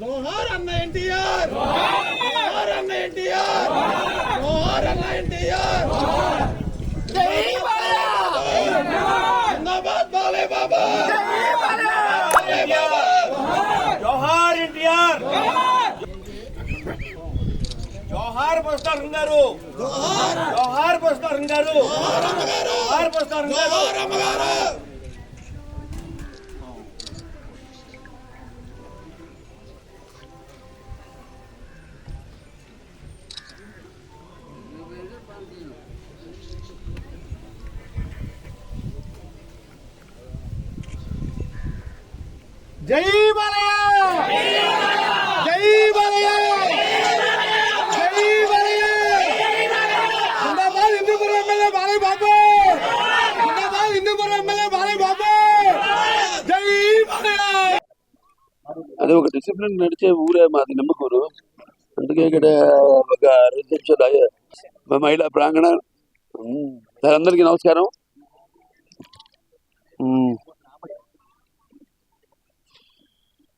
జోహార్ అన్న ఎన్టీఆర్! జోహార్ అన్న ఎన్టీఆర్! జోహార్ అన్న ఎన్టీఆర్! జిందాబాద్ బాలే బాబా! జోహార్ ఎన్టీఆర్! జోహార్ పురస్కారం గారు జోహార్ పురస్కారం గారు జోహార్ పురస్కారం గారు జై బాలయ్య జై బాలయ్య జై బాలయ్య జిందాబాద్ హిందూపురం ఎమ్మెల్యే బాలయ్య బాబు! జిందాబాద్ హిందూపురం ఎమ్మెల్యే బాలయ్య బాబు! జై బాలయ్య అది ఒక డిసిప్లిన్ నడిచే ఊరే మాది నిమ్మకూరు. అందుకే ఇక్కడ ఒక రిసెప్షన్ మా మహిళా ప్రాంగణ. అందరికీ నమస్కారం.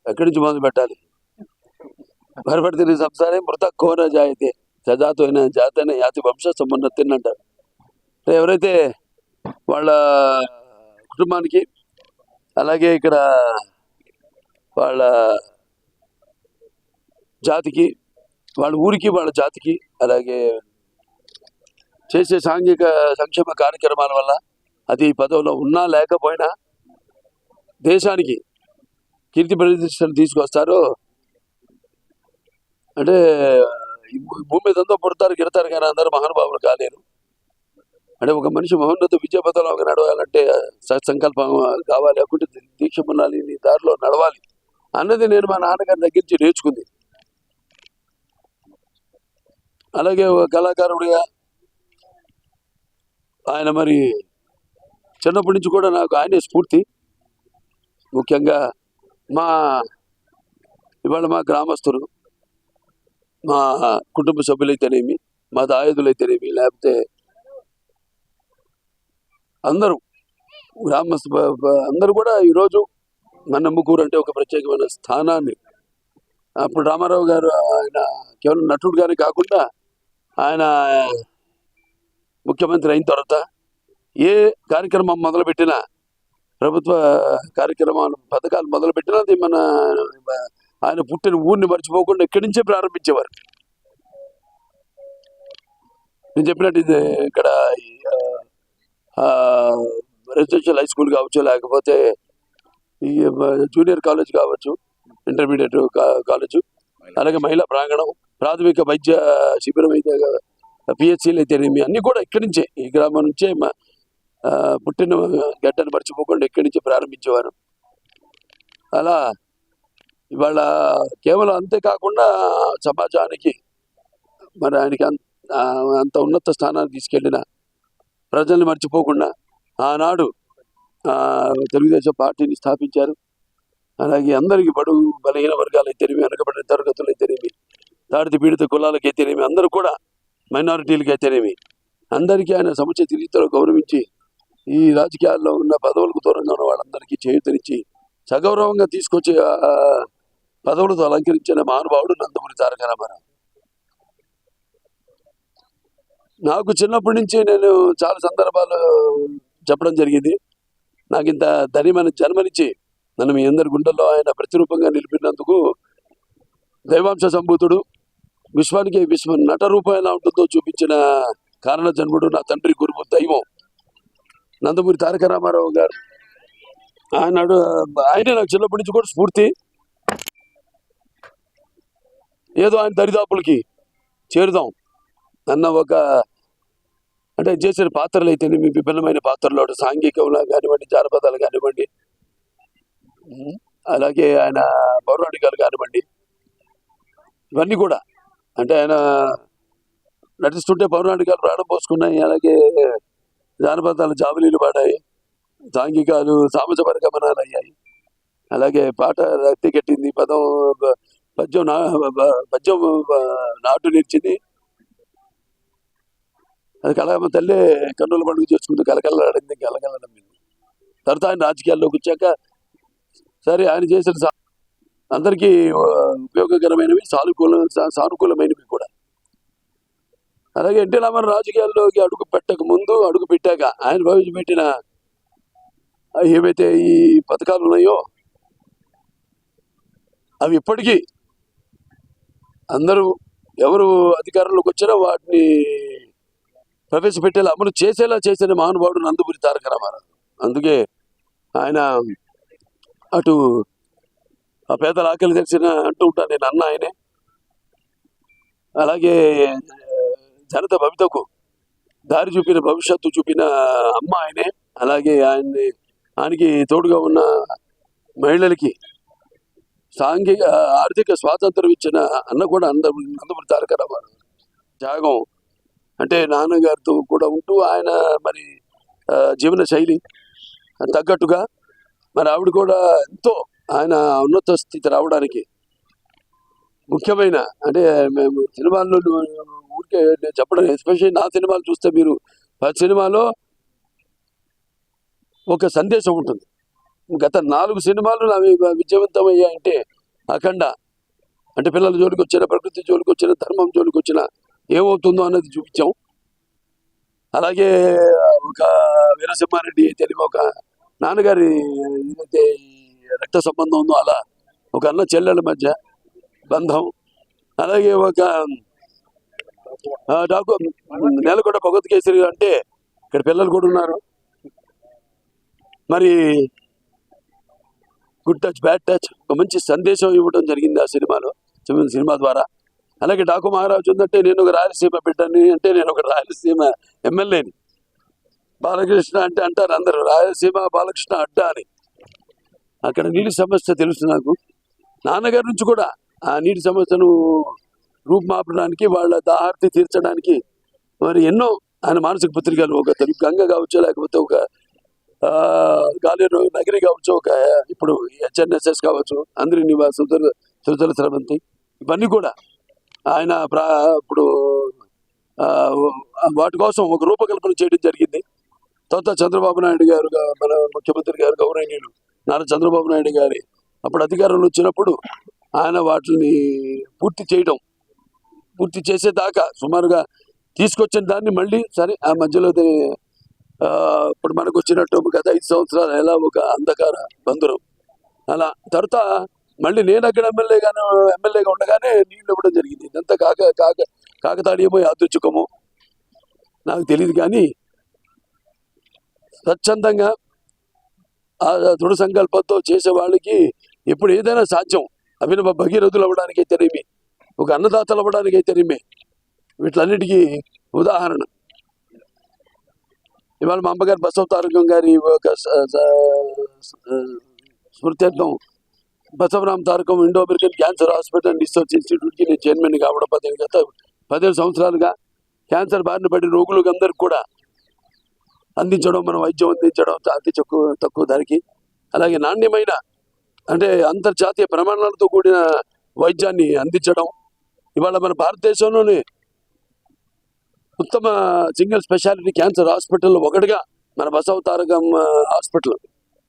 ఎక్కడి నుంచి మొదలు పెట్టాలి? భరపడితే సంసారే మృత కోన జాయితే. సజాతో అయిన జాతైన యాతి వంశ సమున్నతిని అంటారు ఎవరైతే వాళ్ళ కుటుంబానికి అలాగే ఇక్కడ వాళ్ళ జాతికి వాళ్ళ ఊరికి వాళ్ళ జాతికి అలాగే చేసే సాంఘిక సంక్షేమ కార్యక్రమాల వల్ల అది పదవిలో ఉన్నా లేకపోయినా దేశానికి కీర్తి ప్రతిష్టలు తీసుకొస్తారు. అంటే భూమి మీద ఎంతో పుడతారు గిడతారు కానీ అందరూ మహానుభావులు కాలేరు. అంటే ఒక మనిషి మహోన్నత విద్యా పథంలో నడవాలంటే సత్సంకల్పం కావాలి అకుంటే దీక్ష ఉండాలి నీ దారిలో నడవాలి అన్నది నేను మా నాన్నగారి దగ్గర నుంచి నేర్చుకుంది. అలాగే ఒక కళాకారుడిగా ఆయన మరి చిన్నప్పటి నుంచి కూడా నాకు ఆయనే స్ఫూర్తి. ముఖ్యంగా మా ఇవాళ మా గ్రామస్తులు మా కుటుంబ సభ్యులైతేనేమి మా దాయుధులైతేనేమి లేకపోతే అందరూ గ్రామస్తు అందరూ కూడా ఈరోజు మన నమ్ముకూరు అంటే ఒక ప్రత్యేకమైన స్థానాన్ని. అప్పుడు రామారావు గారు ఆయన కేవలం నటుడుగానే కాకుండా ఆయన ముఖ్యమంత్రి అయిన తర్వాత ఏ కార్యక్రమం మొదలుపెట్టినా ప్రభుత్వ కార్యక్రమాలు పథకాలు మొదలుపెట్టినా అది మన ఆయన పుట్టిన ఊరిని మర్చిపోకుండా ఇక్కడి నుంచే ప్రారంభించేవారు. నేను చెప్పినట్టు ఇది ఇక్కడ ఈ, రెసిడెన్షియల్ హై స్కూల్ కావచ్చు లేకపోతే ఈ జూనియర్ కాలేజ్ కావచ్చు ఇంటర్మీడియట్ కాలేజ్ అలాగే మహిళా ప్రాంగణం ప్రాథమిక వైద్య శిబిరం అయితే పిహెచ్సిలు అయితే అన్నీ కూడా ఇక్కడి నుంచే ఈ గ్రామం నుంచే మా పుట్టిన గడ్డను మర్చిపోకుండా ఇక్కడి నుంచి ప్రారంభించేవారు. అలా ఇవాళ కేవలం అంతేకాకుండా సమాజానికి మరి ఆయనకి అంత అంత ఉన్నత స్థానానికి తీసుకెళ్ళిన ప్రజల్ని మర్చిపోకుండా ఆనాడు తెలుగుదేశం పార్టీని స్థాపించారు. అలాగే అందరికీ బడుగు బలహీన వర్గాలు అయితేనేమి వెనకబడిన తరగతులు అయితేనేమి తాడిత పీడిత కులాలకు అయితేనేమి అందరూ కూడా మైనారిటీలకు అయితేనేమి అందరికీ ఆయన సముచిత రీతిలో గౌరవించి ఈ రాజకీయాల్లో ఉన్న పదవులకు దూరంగా ఉన్న వాళ్ళందరికీ చేయుతనిచ్చి సగౌరవంగా తీసుకొచ్చి పదవులతో అలంకరించిన మహానుభావుడు నందమూరి తారక రామారావు నాకు చిన్నప్పటి నుంచి నేను చాలా సందర్భాలు చెప్పడం జరిగింది. నాకు ఇంత ధనిమైన జన్మనిచ్చి నన్ను మీ అందరి గుండెల్లో ఆయన ప్రతిరూపంగా నిలిపినందుకు దైవాంశ సంభూతుడు విశ్వానికి విశ్వ నట రూపం ఎలా ఉంటుందో చూపించిన కారణ జన్ముడు నా తండ్రి గురువు దైవం. నందమూరి తారక రామారావు గారు. ఆయన ఆయనే నాకు చిన్నప్పటి నుంచి కూడా స్ఫూర్తి. ఏదో ఆయన దరిదాపులకి చేరుదాం అన్న ఒక అంటే చేసిన పాత్రలు అయితేనే మీ విభిన్నమైన పాత్రలో సాంఘికంలో కానివ్వండి జానపదాలు కానివ్వండి అలాగే ఆయన పౌరాణికాలు కానివ్వండి ఇవన్నీ కూడా. అంటే ఆయన నటిస్తుంటే పౌరాణికాలు ప్రాణం పోసుకున్నాయి అలాగే జానపదాలు జాబిలీలు పాడాయి. సాంఘికాలు సామజపర పరిగమనాలు అయ్యాయి. అలాగే పాట రక్తి కట్టింది పదం పద్యం నా పద్యం బ- నాటు అది కలగమ్మ తల్లి కన్నుల పండుగ చేసుకుంటూ కలకలడింది కలకల తర్వాత ఆయన రాజకీయాల్లోకి వచ్చాక సరే ఆయన చేసిన అందరికీ ఉపయోగకరమైనవి సానుకూల సానుకూలమైనవి కూడా. అలాగే ఎన్టీ రామారావు రాజకీయాల్లోకి అడుగు పెట్టక ముందు అడుగు పెట్టాక ఆయన ప్రవేశపెట్టిన ఏవైతే ఈ పథకాలు ఉన్నాయో అవి ఇప్పటికీ అందరూ ఎవరు అధికారంలోకి వచ్చినా వాటిని ప్రవేశపెట్టేలా అమలు చేసేలా చేసిన మహానుభావుడు నందమూరి తారక రామారావు. అందుకే ఆయన అటు ఆ పేదల ఆకలి తెలిసిన అంటూ ఉంటాను నేను అన్న ఆయనే. అలాగే జనత భవితకు దారి చూపిన భవిష్యత్తు చూపిన అమ్మ ఆయనే. అలాగే ఆయన్ని ఆయనకి తోడుగా ఉన్న మహిళలకి సాంఘిక ఆర్థిక స్వాతంత్రం ఇచ్చిన అన్న కూడా అంద నందమూరి తారక రామారావు త్యాగం అంటే నాన్నగారితో కూడా ఉంటూ ఆయన మరి జీవన శైలి తగ్గట్టుగా మరి ఆవిడ కూడా ఎంతో ఆయన ఉన్నత స్థితి రావడానికి ముఖ్యమైన అంటే మేము సినిమాల్లో ఊరికే నేను చెప్పడం ఎస్పెషల్లీ నా సినిమాలు చూస్తే మీరు ప్రతి సినిమాలో ఒక సందేశం ఉంటుంది. గత నాలుగు సినిమాలు నావి విజయవంతమయ్యాయంటే అఖండ. అంటే పిల్లల జోలికి వచ్చిన ప్రకృతి జోలికి వచ్చిన ధర్మం జోలికి వచ్చిన ఏమవుతుందో అన్నది చూపించాం. అలాగే ఒక వీరసింహారెడ్డి తెలివి ఒక నాన్నగారి ఏదైతే రక్త సంబంధం ఉందో అలా ఒక అన్న చెల్లెల మధ్య బంధం. అలాగే ఒక డాకు నేలకొండ భగవత్ కేసరి అంటే ఇక్కడ పిల్లలు కూడా ఉన్నారు. మరి గుడ్ టచ్ బ్యాడ్ టచ్ ఒక మంచి సందేశం ఇవ్వడం జరిగింది ఆ సినిమాలో చిన్న సినిమా ద్వారా. అలాగే డాకు మహారాజు ఉందంటే నేను ఒక రాయలసీమ బిడ్డని అంటే నేను ఒక రాయలసీమ ఎమ్మెల్యేని. బాలకృష్ణ అంటే అంటారు అందరూ రాయలసీమ బాలకృష్ణ అడ్డా అని. అక్కడ నీటి సమస్య తెలుసు నాకు. నాన్నగారి నుంచి కూడా ఆ నీటి సమస్యను రూపుమాపడానికి వాళ్ళ దాహార్తి తీర్చడానికి మరి ఎన్నో ఆయన మానసిక పత్రికలు ఒక తెలుగు గంగ కావచ్చు లేకపోతే ఒక ఆ, గాలేరు నగరి కావచ్చు ఒక ఇప్పుడు హెచ్ఎన్ఎస్ఎస్ కావచ్చు అందరి నివాస సుతల స్రవంతి. ఇవన్నీ కూడా ఆయన ప్రా ఇప్పుడు వాటి కోసం ఒక రూపకల్పన చేయడం జరిగింది. తర్వాత చంద్రబాబు నాయుడు గారు మన ముఖ్యమంత్రి గారు గౌరవనీయులు నారా చంద్రబాబు నాయుడు గారి అప్పుడు అధికారంలో వచ్చినప్పుడు ఆయన వాటిని పూర్తి చేయడం పూర్తి చేసేదాకా సుమారుగా తీసుకొచ్చిన దాన్ని మళ్ళీ సరే ఆ మధ్యలో ఇప్పుడు మనకు వచ్చినట్టు గత ఐదు సంవత్సరాలు ఎలా ఒక అంధకార బంధురం. అలా తర్వాత మళ్ళీ నేను అక్కడ ఎమ్మెల్యేగాను ఎమ్మెల్యేగా ఉండగానే నీళ్ళు ఇవ్వడం జరిగింది. ఇదంతా కాక కాక కాకతాడియమో యాదృచ్ఛికమో నాకు తెలియదు కానీ స్వచ్ఛందంగా ఆ దృఢ సంకల్పంతో చేసే వాళ్ళకి ఇప్పుడు ఏదైనా సాధ్యం. అభినవ భగీరథులు అవ్వడానికి అయితేనేమి ఒక అన్నదాతలు అవ్వడానికి అయితేనేమి వీటిలన్నిటికీ ఉదాహరణ. ఇవాళ మా అమ్మగారు బసవ తారకం గారి ఒక స్మృత్యర్థం. Basavaram Tarakam Indo American cancer hospital and research ఇన్స్టిట్యూట్కి నేను చైర్మన్ కావడం పదిహేను గత పదిహేను సంవత్సరాలుగా క్యాన్సర్ బారిన పడిన రోగులకు అందరికి కూడా అందించడం మనం వైద్యం అందించడం అతి తక్కువ తక్కువ ధరకి. అలాగే నాణ్యమైన అంటే అంతర్జాతీయ ప్రమాణాలతో కూడిన వైద్యాన్ని అందించడం ఇవాళ మన భారతదేశంలోని ఉత్తమ సింగిల్ స్పెషాలిటీ క్యాన్సర్ హాస్పిటల్లో ఒకటిగా మన Basava Tarakam hospital.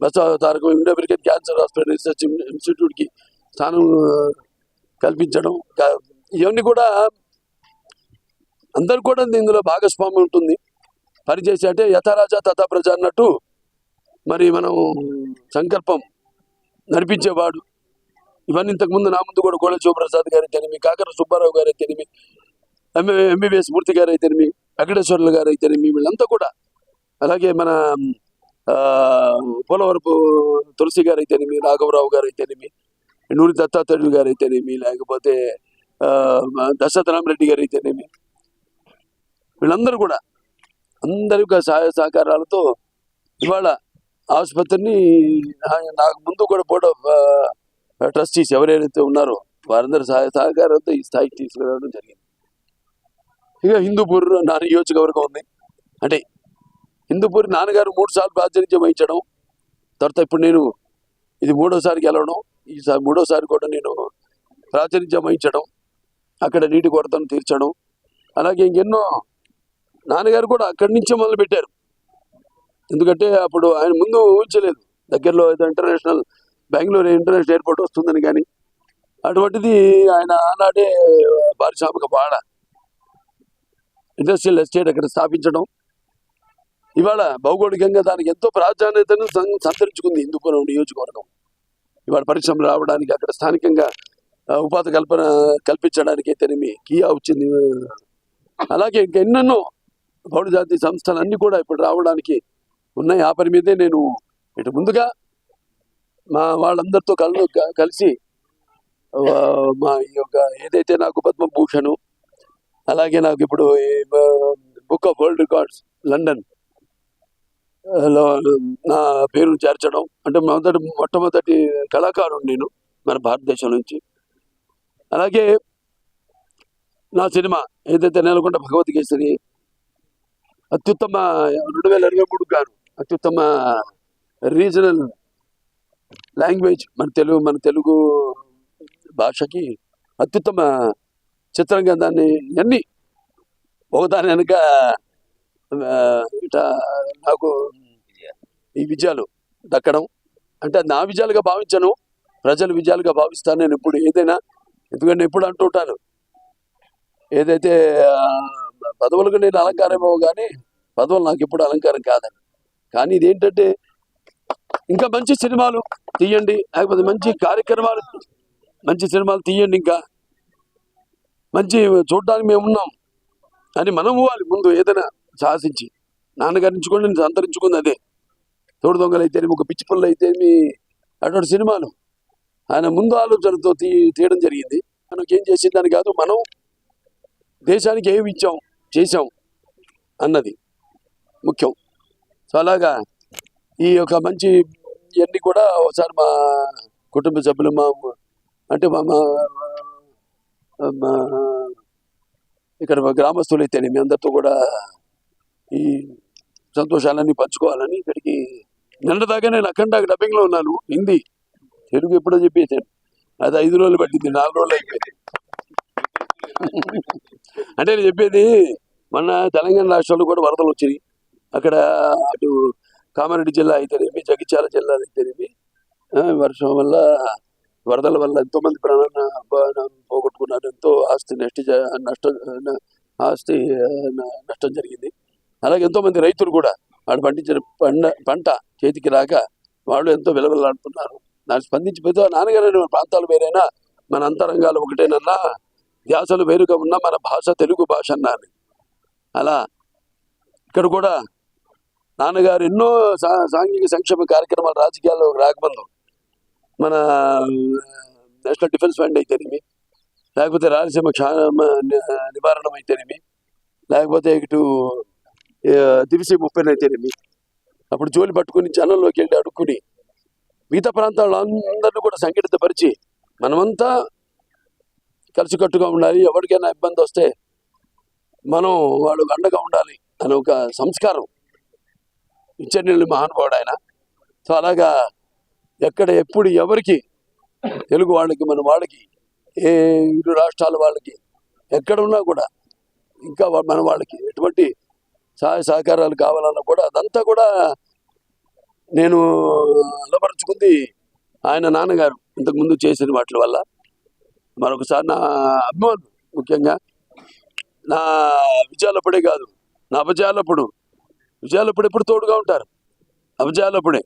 Basava Tarakam Indo American cancer hospital research ఇన్స్టిట్యూట్కి స్థానం కల్పించడం. ఇవన్నీ కూడా అందరు కూడా ఇందులో భాగస్వామ్యం ఉంటుంది. పనిచేసి అంటే యథారాజా తథా ప్రజ అన్నట్టు మరి మనం సంకల్పం నడిపించేవాడు ఇవన్నీ ఇంతకుముందు నా ముందు కూడా కోళ్ళ శివప్రసాద్ గారు అయితేనేమి కాకర సుబ్బారావు గారు అయితేనేమి ఎంఏ ఎంబీబీఎస్ మూర్తి గారు అయితేనేమి వెంకటేశ్వర్లు గారు అయితేనేమి వీళ్ళంతా కూడా. అలాగే మన ఆ, పోలవరపు తులసి గారు అయితేనేమి రాఘవరావు గారు అయితేనేమి నూరి దత్తాత్రేయులు గారు అయితేనేమి లేకపోతే ఆ, దశరథ రామరెడ్డి గారు అయితేనేమి వీళ్ళందరూ కూడా అందరి యొక్క సహాయ సహకారాలతో ఇవాళ ఆసుపత్రిని నాకు ముందు కూడా బోర్డ్ ఆఫ్ ట్రస్టీస్ ఎవరైతే ఉన్నారో వారందరి సహాయ సహకారంతో ఈ స్థాయికి తీసుకురావడం జరిగింది. ఇక హిందూపూర్ నా నియోజకవర్గం ఉంది. అంటే హిందూపూర్ నాన్నగారు మూడు సార్లు ప్రాతినిధ్యం వహించడం తర్వాత ఇప్పుడు నేను ఇది మూడోసారి గెలవడం ఈసారి మూడోసారి కూడా నేను ప్రాతినిధ్యం వహించడం అక్కడ నీటి కొరతను తీర్చడం అలాగే ఇంకెన్నో నాన్నగారు కూడా అక్కడి నుంచే మొదలు పెట్టారు ఎందుకంటే అప్పుడు ఆయన ముందు ఊహించలేదు. దగ్గరలో ఏదో ఇంటర్నేషనల్ బెంగళూరు ఇంటర్నేషనల్ ఎయిర్పోర్ట్ వస్తుందని కానీ అటువంటిది ఆయన ఆనాడే పారిశ్రామిక వాడ ఇండస్ట్రియల్ ఎస్టేట్ అక్కడ స్థాపించడం. ఇవాళ భౌగోళికంగా దానికి ఎంతో ప్రాధాన్యతను సంతరించుకుంది హిందూపురం నియోజకవర్గం. ఇవాళ పరిశ్రమలు రావడానికి అక్కడ స్థానికంగా ఉపాధి కల్పన కల్పించడానికి అయితేనేమి కియా వచ్చింది. అలాగే ఇంకా ఎన్నెన్నో బౌద్ధ జాతి సంస్థలు అన్నీ కూడా ఇప్పుడు రావడానికి ఉన్నాయి. ఆ పని మీదే నేను ఇటు ముందుగా మా వాళ్ళందరితో కలు కలిసి మా ఈ యొక్క ఏదైతే నాకు పద్మభూషణ్ అలాగే నాకు ఇప్పుడు బుక్ ఆఫ్ వరల్డ్ రికార్డ్స్ లండన్లో నా పేరును చేర్చడం అంటే మొదటి మొట్టమొదటి కళాకారుడు నేను మన భారతదేశం నుంచి. అలాగే నా సినిమా ఏదైతే నెలకొండ భగవద్గీతని అత్యుత్తమ రెండు వేల ఇరవై మూడు గాను అత్యుత్తమ రీజనల్ లాంగ్వేజ్ మన తెలుగు మన తెలుగు భాషకి అత్యుత్తమ చిత్రంగా దాన్ని అన్ని ఒకదాని వెనుక ఇట నాకు ఈ విజయాలు దక్కడం. అంటే నా విజయాలుగా భావించను ప్రజల విజయాలుగా భావిస్తాను నేను ఇప్పుడు ఏదైనా. ఎందుకంటే ఎప్పుడు అంటుంటాను ఏదైతే పదవులకు నేను అలంకారమో కానీ పదవులు నాకు ఎప్పుడు అలంకారం కాదని. కానీ ఇదేంటంటే ఇంకా మంచి సినిమాలు తీయండి. లేకపోతే మంచి కార్యక్రమాలు మంచి సినిమాలు తీయండి ఇంకా. మంచి చూడడానికి మేము ఉన్నాం. అని మనం ఇవ్వాలి ముందు ఏదైనా సాహసించి నాన్నగారి నుంచి నేను అంతరించుకుంది అదే. తోడు దొంగలు అయితే ఒక పిచ్చి పుల్ల అయితే మీ అటువంటి సినిమాలు ఆయన ముందు ఆలోచనతో తీ తీయడం జరిగింది. మనకి ఏం చేసిందని కాదు మనం దేశానికి ఏమి ఇచ్చాం చేసాం అన్నది ముఖ్యం. సో అలాగా ఈ యొక్క మంచి ఇవన్నీ కూడా ఒకసారి మా కుటుంబ సభ్యులు మా అంటే మా ఇక్కడ మా గ్రామస్తులు అయితే మీ అందరితో కూడా ఈ సంతోషాలన్నీ పంచుకోవాలని ఇక్కడికి నిన్నదాకా నేను అఖండ డబ్బింగ్లో ఉన్నాను హిందీ తెలుగు ఎప్పుడో చెప్పేసాను అది ఐదు రోజులు పట్టింది నాలుగు రోజులు అయిపోయింది. అంటే నేను చెప్పేది మొన్న తెలంగాణ రాష్ట్రంలో కూడా వరదలు వచ్చినాయి. అక్కడ అటు కామారెడ్డి జిల్లా అయితేనేమి జగిత్యాల జిల్లా అయితేనేమి వర్షం వల్ల వరదల వల్ల ఎంతో మంది ప్రాణాలను పోగొట్టుకున్నారు. ఎంతో ఆస్తి నష్ట నష్టం ఆస్తి న- నష్టం జరిగింది. అలాగే ఎంతో మంది రైతులు కూడా వాళ్ళు పండించిన పంట పంట చేతికి రాక వాళ్ళు ఎంతో విలువలాడుతున్నారు. దాన్ని స్పందించి పెద్ద నాన్నగారు ప్రాంతాలు వేరైనా మన అంతరంగాలు ఒకటేనన్నా ధ్యాసలు వేరుగా ఉన్న మన భాష తెలుగు భాష అన్నారు. అలా ఇక్కడ కూడా నాన్నగారు ఎన్నో సా సాంఘిక సంక్షేమ కార్యక్రమాలు రాజకీయాల్లో రాకముందు మన నేషనల్ డిఫెన్స్ ఫండ్ అయితేనేమి లేకపోతే రాయలసీమ క్షామ ని- నివారణం అయితేనేమి లేకపోతే ఇటు దివిసి దివిసీమ ముప్పైన అయితేనేమి అప్పుడు జోలి పట్టుకుని జనంలోకి వెళ్ళి అడుక్కుని మిగతా ప్రాంతాల్లో అందరినీ కూడా సంఘటితపరిచి మనమంతా కలిసికట్టుగా ఉండాలి. ఎవరికైనా ఇబ్బంది వస్తే మనం వాళ్ళు అండగా ఉండాలి అనే ఒక సంస్కారం. ఇచ్చని మహానుభావుడు ఆయన. సో అలాగా ఎక్కడ ఎప్పుడు ఎవరికి తెలుగు వాళ్ళకి మన వాళ్ళకి ఏ ఇరు రాష్ట్రాల వాళ్ళకి ఎక్కడ ఉన్నా కూడా ఇంకా మన వాళ్ళకి ఎటువంటి సహాయ సహకారాలు కావాలన్నా కూడా అదంతా కూడా నేను అలపరుచుకుంది ఆయన నాన్నగారు ఇంతకుముందు చేసిన వాటి వల్ల. మరొకసారి నా అభిమానులు ముఖ్యంగా. నా విజయాలప్పుడే కాదు నా అపజయాలప్పుడు విజయాలప్పుడు ఎప్పుడు తోడుగా ఉంటారు. అపజయాలప్పుడే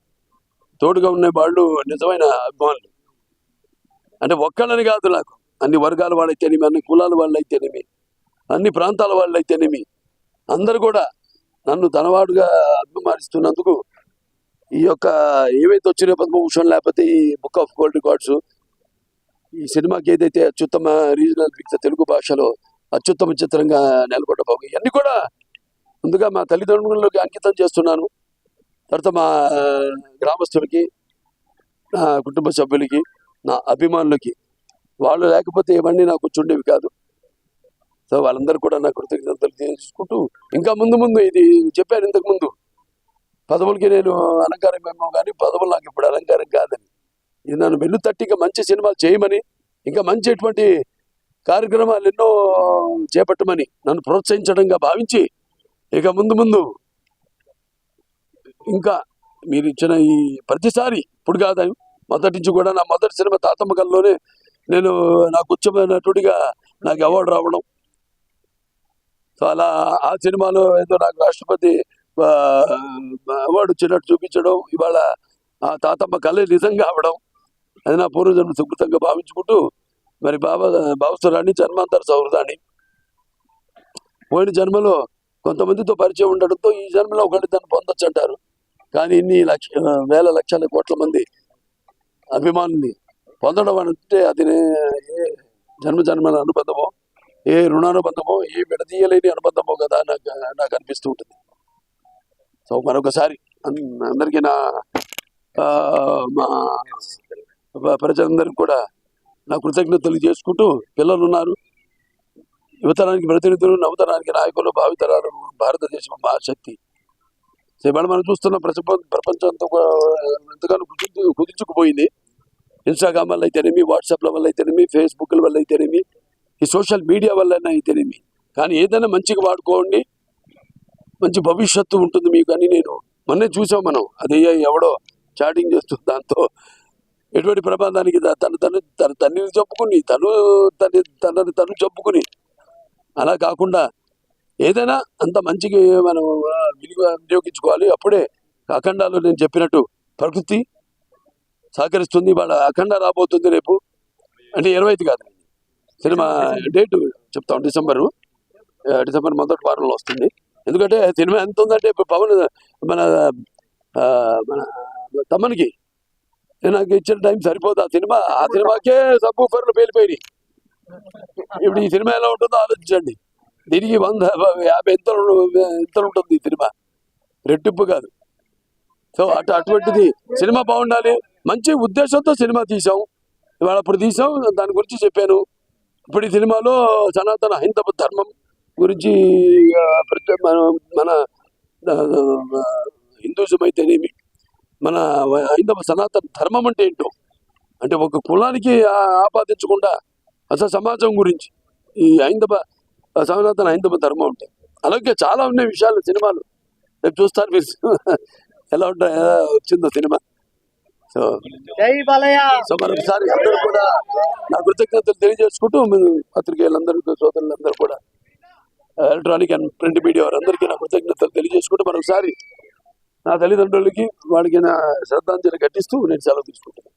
తోడుగా ఉన్న వాళ్ళు నిజమైన అభిమానులు. అంటే ఒక్కళ్ళని కాదు నాకు. అన్ని వర్గాల వాళ్ళైతేనేమి అన్ని కులాల వాళ్ళైతేనేమి అన్ని ప్రాంతాల వాళ్ళైతేనేమి. అందరు కూడా నన్ను తనవాడుగా అభిమానిస్తున్నందుకు ఈ యొక్క ఏవైతే వచ్చినాయో పద్మభూషణ్ లేకపోతే ఈ బుక్ ఆఫ్ గోల్డ్ రికార్డ్స్ ఈ సినిమాకి ఏదైతే అత్యుత్తమ రీజనల్ పిక్చర్ తెలుగు భాషలో అత్యుత్తమ చిత్రంగా నెలకొట్టబోగు ఇవన్నీ కూడా ముందుగా మా తల్లిదండ్రులకి అంకితం చేస్తున్నాను. తర్వాత మా గ్రామస్తులకి నా కుటుంబ సభ్యులకి నా అభిమానులకి. వాళ్ళు లేకపోతే ఇవన్నీ నాకు వచ్చుండేవి కాదు. సో వాళ్ళందరూ కూడా నా కృతజ్ఞతలు తెలుసుకుంటూ ఇంకా ముందు ముందు ఇది చెప్పాను ఇంతకుముందు పదవులకి నేను అలంకారం ఏమో కానీ పదవులు నాకు ఇప్పుడు అలంకారం కాదని. ఇది నన్ను వెన్ను తట్టి ఇంకా మంచి సినిమాలు చేయమని ఇంకా మంచి ఎటువంటి కార్యక్రమాలు ఎన్నో చేపట్టమని నన్ను ప్రోత్సహించడంగా భావించి ఇక ముందు ముందు. ఇంకా మీరు ఇచ్చిన ఈ ప్రతిసారి ఇప్పుడు కాదని మొదటి నుంచి కూడా నా మొదటి సినిమా తాతమ్మ కల్లోనే నేను నాకు ఉచ్చమైన నటుడిగా నాకు అవార్డు రావడం. సో అలా ఆ సినిమాలో ఏదో నాకు రాష్ట్రపతి అవార్డు వచ్చినట్టు చూపించడం ఇవాళ ఆ తాతమ్మ కళ నిజంగా అవడం అది నా పూర్వజన్మ సుకృతంగా భావించుకుంటూ మరి బాబా భావస్తురాన్ని జన్మాంతర సౌహృదాన్ని పోయిన జన్మలో కొంతమందితో పరిచయం ఉండడంతో ఈ జన్మలో ఒకటి దాన్ని పొందొచ్చు అంటారు. కానీ ఇన్ని లక్ష వేల లక్షల కోట్ల మంది అభిమానుల్ని పొందడం అంటే అది ఏ జన్మ జన్మల అనుబంధమో ఏ రుణానుబంధమో ఏ విడదీయలేని అనుబంధమో కదా నాకు నాకు అనిపిస్తూ ఉంటుంది. సో మరొకసారి అందరికీ నా మా ప్రజలందరికీ కూడా నా కృతజ్ఞతలు చేసుకుంటూ పిల్లలు ఉన్నారు యువతరానికి ప్రతినిధులు నవతరానికి నాయకులు భావితరాలు భారతదేశం మహాశక్తి సో మనం చూస్తున్న ప్రపంచ ప్రపంచం అంతా కూడా ఎంతగానో కుదించు కుదించుకుపోయింది. ఇన్స్టాగ్రామ్ వల్ల అయితేనేమి వాట్సాప్ల వల్ల అయితేనేమి ఫేస్బుక్ల వల్ల అయితేనేమి ఈ సోషల్ మీడియా వల్ల అయితేనేమి. కానీ ఏదైనా మంచిగా వాడుకోండి. మంచి భవిష్యత్తు ఉంటుంది మీకు అని నేను మొన్నే చూసాం మనం. అది ఎవడో చాటింగ్ చేస్తుంది దాంతో ఎటువంటి ప్రమాదానికి తన తను తను తన తల్లిని చెప్పుకుని తను తన తనని తను చెప్పుకుని అలా కాకుండా ఏదైనా అంత మంచిగా మనం వినియోగ వినియోగించుకోవాలి. అప్పుడే అఖండాలు నేను చెప్పినట్టు ప్రకృతి సహకరిస్తుంది. వాళ్ళ అఖండ రాబోతుంది రేపు. అంటే ఇరవై ఐదు కాదు. సినిమా డేట్ చెప్తాం. డిసెంబరు. డిసెంబర్ మొదటి వారంలో వస్తుంది. ఎందుకంటే సినిమా ఎంత ఉందంటే ఇప్పుడు పవన్ మన మన తమ్మనికి నాకు ఇచ్చిన టైం సరిపోదు. ఆ సినిమా ఆ సినిమాకే సబ్బు ఫర్లు పేలిపోయినాయి. ఇప్పుడు ఈ సినిమా ఎలా ఉంటుందో ఆలోచించండి. దీనికి వంద యాభై ఎంత ఎంత ఉంటుంది ఈ సినిమా? రెట్టింపు కాదు. సో అటు అటువంటిది సినిమా బాగుండాలి. మంచి ఉద్దేశంతో సినిమా తీసాం ఇవాళ అప్పుడు తీసాం దాని గురించి చెప్పాను. ఇప్పుడు ఈ సినిమాలో సనాతన హైందవ ధర్మం గురించి మన మన హిందూజం అయితేనేమి మన హైందవ సనాతన ధర్మం అంటే ఏంటో? అంటే ఒక కులానికి ఆపాదించకుండా అసలు సమాజం గురించి. ఈ హైందవ సనాతన హైందవ ధర్మం ఉంటాయి అలాగే చాలా ఉన్నాయి విషయాలు సినిమాలు. రేపు చూస్తారు మీరు. ఎలా ఉంటాయి ఎలా వచ్చిందో సినిమా. సో సో మరొకసారి అందరూ కూడా నా కృతజ్ఞతలు తెలియజేసుకుంటూ మీరు పత్రికేయులందరూ సోదరులందరూ కూడా ఎలక్ట్రానిక్ అండ్ ప్రింట్ మీడియా వారందరికీ నా కృతజ్ఞతలు తెలియజేసుకుంటూ మరొకసారి నా తల్లిదండ్రులకి వాళ్ళకి నా శ్రద్ధాంజలి ఘటిస్తూ నేను సెలవు తీసుకుంటున్నాను.